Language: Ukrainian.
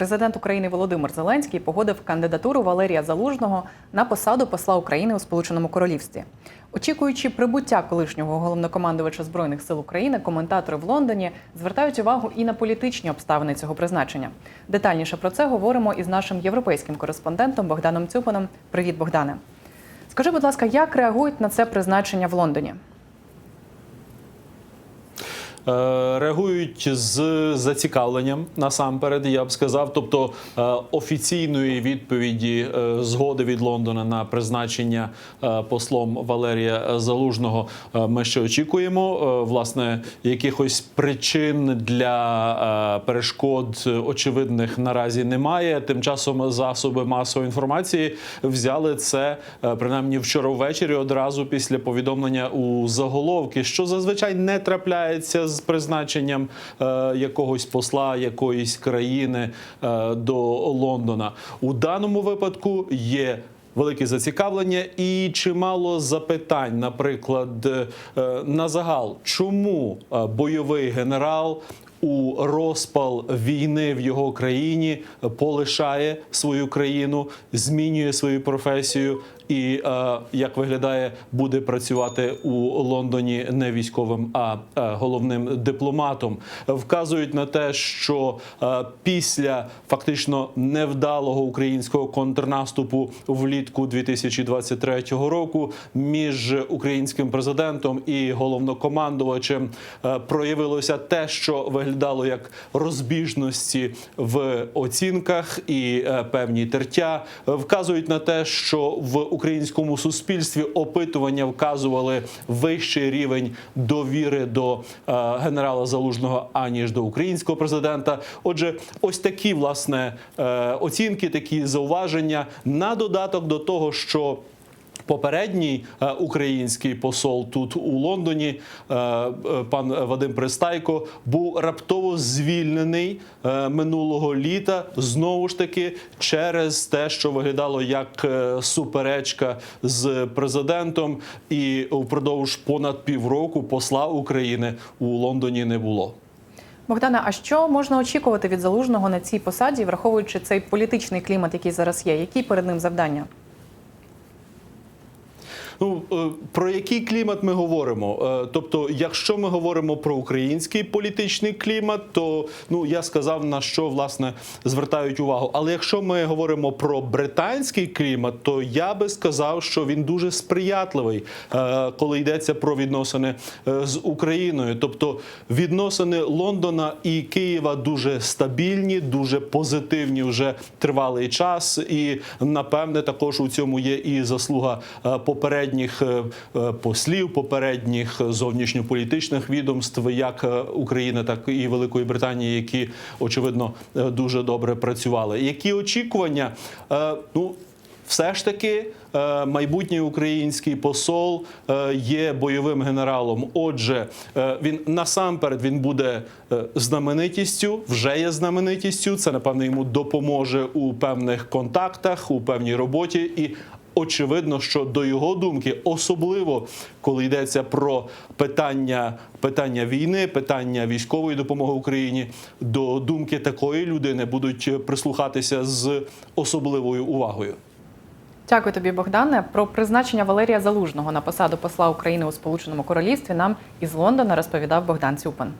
Президент України Володимир Зеленський погодив кандидатуру Валерія Залужного на посаду посла України у Сполученому Королівстві. Очікуючи прибуття колишнього головнокомандувача збройних сил України, коментатори в Лондоні звертають увагу і на політичні обставини цього призначення. Детальніше про це говоримо із нашим європейським кореспондентом Богданом Цюпаном. Привіт, Богдане. Скажи, будь ласка, як реагують на це призначення в Лондоні? Е, Реагують з зацікавленням насамперед, я б сказав. Тобто е, офіційної відповіді е, згоди від Лондона на призначення послом Валерія Залужного ми ще очікуємо. Власне, якихось причин для перешкод очевидних наразі немає. Тим часом засоби масової інформації взяли це принаймні вчора ввечері, одразу після повідомлення у заголовки, що зазвичай не трапляється з призначенням е, якогось посла якоїсь країни е, до Лондона. У даному випадку є. Велике зацікавлення і чимало запитань, наприклад, е, на загал, чому бойовий генерал у розпал війни в його країні полишає свою країну, змінює свою професію і, е, як виглядає, буде працювати у Лондоні не військовим, а е, головним дипломатом. Вказують на те, що е, після фактично невдалого українського контрнаступу влітку 2023 року між українським президентом і головнокомандувачем проявилося те, що виглядало як розбіжності в оцінках і е, певні тертя. Вказують на те, що в українському суспільстві опитування вказували вищий рівень довіри до е, генерала Залужного аніж до українського президента. Отже, ось такі власне е, оцінки, такі зауваження на додаток до того, що Попередній е, український посол тут у Лондоні, е, е, пан Вадим Пристайко, був раптово звільнений минулого літа знову ж таки через те, що виглядало як суперечка з президентом, і впродовж понад півроку посла України у Лондоні не було. Богдане, а що можна очікувати від залужного на цій посаді, враховуючи цей політичний клімат, який зараз є? Які перед ним завдання? Ну е, про який клімат ми говоримо? Е, Тобто, якщо ми говоримо про український політичний клімат, то ну я сказав на що власне звертають увагу. Але якщо ми говоримо про британський клімат, то я би сказав, що він дуже сприятливий, е, коли йдеться про відносини з Україною. Тобто відносини Лондона і Києва дуже стабільні, дуже позитивні вже тривалий час, і напевне також у цьому є і заслуга е, попередніх е, е, послів, попередніх зовнішньополітичних відомств, як е, України, так і Великої Британії, які очевидно дуже добре працювали. Які очікування? Ну все ж таки майбутній український посол є бойовим генералом. Отже, він насамперед він буде знаменитістю, вже є знаменитістю. Це напевно йому допоможе у певних контактах, у певній роботі і. Очевидно, що до його думки, особливо коли йдеться про питання, питання війни, питання військової допомоги Україні, до думки такої людини будуть прислухатися з особливою увагою. Дякую тобі, Богдане. Про призначення Валерія Залужного на посаду посла України у Сполученому Королівстві нам із Лондона розповідав Богдан Цюпан.